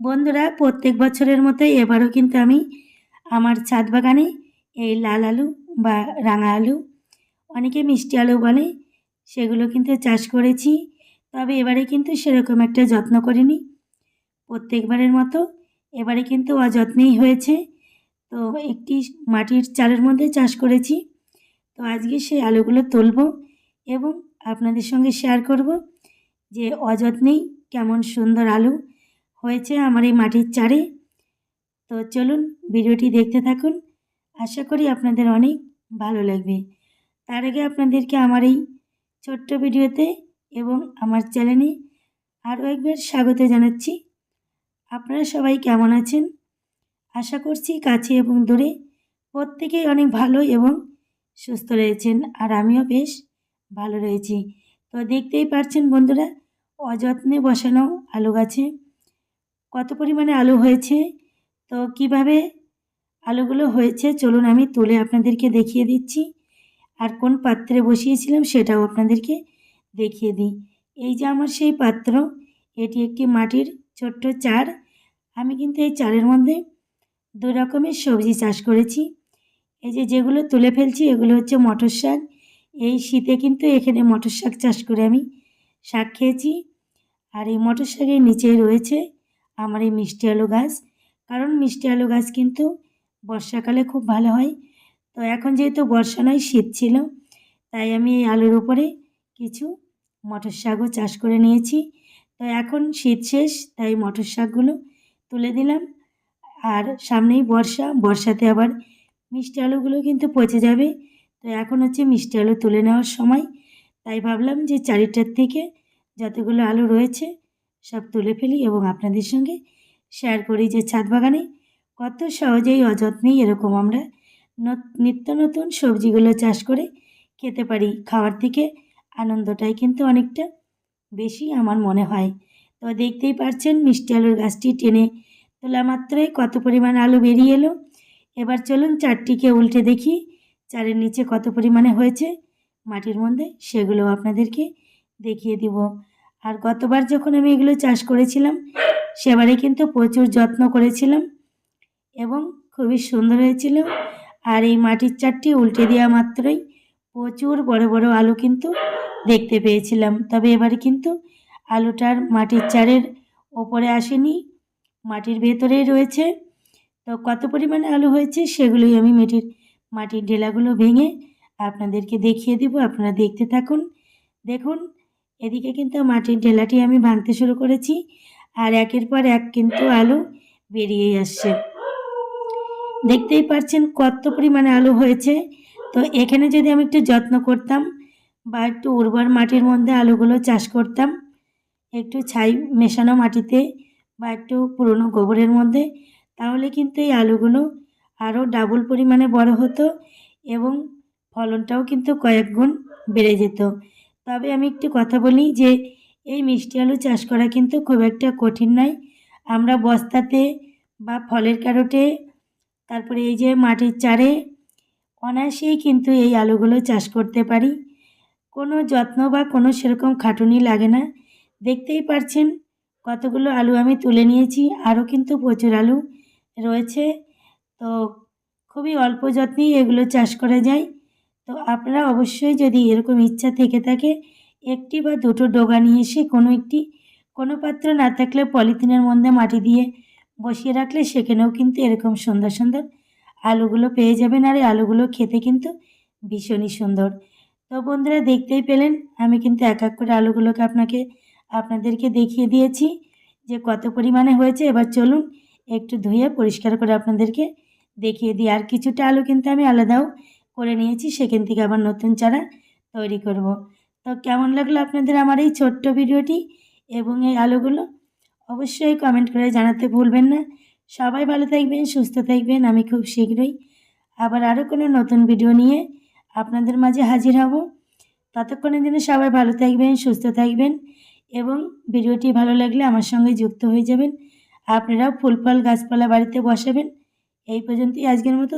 বন্ধুরা, প্রত্যেক বছরের মতো এবারও কিন্তু আমি আমার ছাদ বাগানে এই লাল আলু বা রাঙা আলু, অনেকে মিষ্টি আলু বলে, সেগুলো কিন্তু চাষ করেছি। তবে এবারে কিন্তু সেরকম একটা যত্ন করিনি। প্রত্যেকবারের মতো এবারে কিন্তু অযত্নেই হয়েছে। তো একটি মাটির চালের মধ্যে চাষ করেছি। তো আজকে সেই আলুগুলো তুলব এবং আপনাদের সঙ্গে শেয়ার করব যে অযত্নেই কেমন সুন্দর আলু হয়েছে আমার এই মাটির চারে। তো চলুন ভিডিওটি দেখতে থাকুন। আশা করি আপনাদের অনেক ভালো লাগবে। তার আগে আপনাদেরকে আমার এই ছোট্ট ভিডিওতে এবং আমার চ্যানেলে আরও একবার স্বাগত জানাচ্ছি। আপনারা সবাই কেমন আছেন? আশা করছি কাছে এবং দূরে প্রত্যেকেই অনেক ভালো এবং সুস্থ রয়েছেন আর আমিও বেশ ভালো রয়েছি। তো দেখতেই পারছেন বন্ধুরা, অযত্নে বসানো আলু গাছে কত পরিমাণে আলু হয়েছে? তো কীভাবে আলুগুলো হয়েছে চলুন আমি তুলে আপনাদেরকে দেখিয়ে দিচ্ছি। আর কোন পাত্রে বসিয়েছিলাম সেটাও আপনাদেরকে দেখিয়ে দিই। এই যে আমার সেই পাত্র, এটি একটি মাটির ছোট্ট চার। আমি কিন্তু এই চারের মধ্যে দু রকমের সবজি চাষ করেছি। এই যে যেগুলো তুলে ফেলছি এগুলো হচ্ছে মটর শাক। এই শীতে কিন্তু এখানে মটর শাক চাষ করে আমি শাক খেয়েছি। আর এই মটর শাকের নিচেই রয়েছে আমার এই মিষ্টি আলু গাছ। কারণ মিষ্টি আলু গাছ কিন্তু বর্ষাকালে খুব ভালো হয়। তো এখন যেহেতু বর্ষা নয়, শীত ছিল, তাই আমি এই আলুর উপরে কিছু মটর শাকও চাষ করে নিয়েছি। তো এখন শীত শেষ, তাই মটর শাকগুলো তুলে দিলাম। আর সামনেই বর্ষা, বর্ষাতে আবার মিষ্টি আলুগুলো কিন্তু পচে যাবে। তো এখন হচ্ছে মিষ্টি আলু তুলে নেওয়ার সময়। তাই ভাবলাম যে চারিটার থেকে যতগুলো আলু রয়েছে সব তুলে ফেলি এবং আপনাদের সঙ্গে শেয়ার করি যে ছাদ বাগানে কত সহজেই অযত্নেই এরকম আমরা নিত্য নতুন সবজিগুলো চাষ করে খেতে পারি। খাওয়ার থেকে আনন্দটাই কিন্তু অনেকটা বেশি আমার মনে হয়। তো দেখতেই পারছেন মিষ্টি আলুর গাছটি টেনে তোলা মাত্রই কত পরিমাণ আলু বেরিয়ে এলো। এবার চলুন চারটিকে উল্টে দেখি চারের নিচে কত পরিমাণে হয়েছে। মাটির মধ্যে সেগুলো আপনাদেরকে দেখিয়ে দিব। আর গতবার যখন আমি এগুলো চাষ করেছিলাম, সেবারে কিন্তু প্রচুর যত্ন করেছিলাম এবং খুবই সুন্দর হয়েছিল। আর এই মাটির চারটি উল্টে দেওয়া মাত্রই প্রচুর বড় বড় আলু কিন্তু দেখতে পেয়েছিলাম। তবে এবারে কিন্তু আলুটার মাটির চারের ওপরে আসেনি, মাটির ভেতরেই রয়েছে। তো কত পরিমাণে আলু হয়েছে সেগুলোই আমি মেটির, মাটির ডেলাগুলো ভেঙে আপনাদেরকে দেখিয়ে দিব। আপনারা দেখতে থাকুন। দেখুন এদিকে কিন্তু মাটির ডেলাটি আমি ভাঙতে শুরু করেছি, আর একের পর এক কিন্তু আলু বেরিয়েই আসছে। দেখতেই পাচ্ছেন কত পরিমাণে আলু হয়েছে। তো এখানে যদি আমি একটু যত্ন করতাম বা একটু উর্বর মাটির মধ্যে আলুগুলো চাষ করতাম, একটু ছাই মেশানো মাটিতে বা একটু পুরনো গোবরের মধ্যে, তাহলে কিন্তু এই আলুগুলো আরও ডাবল পরিমাণে বড় হতো এবং ফলনটাও কিন্তু কয়েক গুণ বেড়ে যেত। তবে আমি একটু কথা বলি যে, এই মিষ্টি আলু চাষ করা কিন্তু খুব একটা কঠিন নয়। আমরা বস্তাতে বা ফলের কারোটে তারপরে এই যে মাটির চারে অনায়াসেই কিন্তু এই আলুগুলো চাষ করতে পারি। কোনো যত্ন বা কোনো সেরকম খাটুনি লাগে না। দেখতেই পারছেন কতগুলো আলু আমি তুলে নিয়েছি, আরও কিন্তু প্রচুর আলু রয়েছে। তো খুবই অল্প যত্নেই এগুলো চাষ করা যায়। তো আপনারা অবশ্যই যদি এরকম ইচ্ছা থেকে থাকে, একটি বা দুটো ডোগা নিয়ে এসে কোনো একটি, কোনো পাত্র না থাকলে পলিথিনের মধ্যে মাটি দিয়ে বসিয়ে রাখলে সেখানেও কিন্তু এরকম সুন্দর সুন্দর আলুগুলো পেয়ে যাবেন আর এই আলুগুলো খেতে কিন্তু ভীষণই সুন্দর। তো বন্ধুরা দেখতেই পেলেন, আমি কিন্তু এক এক করে আলুগুলোকে আপনাকে, আপনাদেরকে দেখিয়ে দিয়েছি যে কত পরিমাণে হয়েছে। এবার চলুন একটু ধুয়ে পরিষ্কার করে আপনাদেরকে দেখিয়ে দিই। আর কিছুটা আলু কিন্তু আমি আলাদাও করে নিয়েছি, সেখান থেকে আবার নতুন চারা তৈরি করব। তো কেমন লাগল আপনাদের আমার এই ছোট্ট ভিডিওটি এবং এই আলোগুলো? অবশ্যই কমেন্ট করে জানাতে ভুলবেন না। সবাই ভালো থাকবেন, সুস্থ থাকবেন, আমি খুব শীঘ্রই আবার আরও কোনো নতুন ভিডিও নিয়ে আপনাদের মাঝে হাজির হব। ততক্ষণের জন্য সবাই ভালো থাকবেন, সুস্থ থাকবেন এবং ভিডিওটি ভালো লাগলে আমার সঙ্গে যুক্ত হয়ে যাবেন। আপনারাও ফুল ফল গাছপালা বাড়িতে বসাবেন। এই পর্যন্তই আজকের মতো।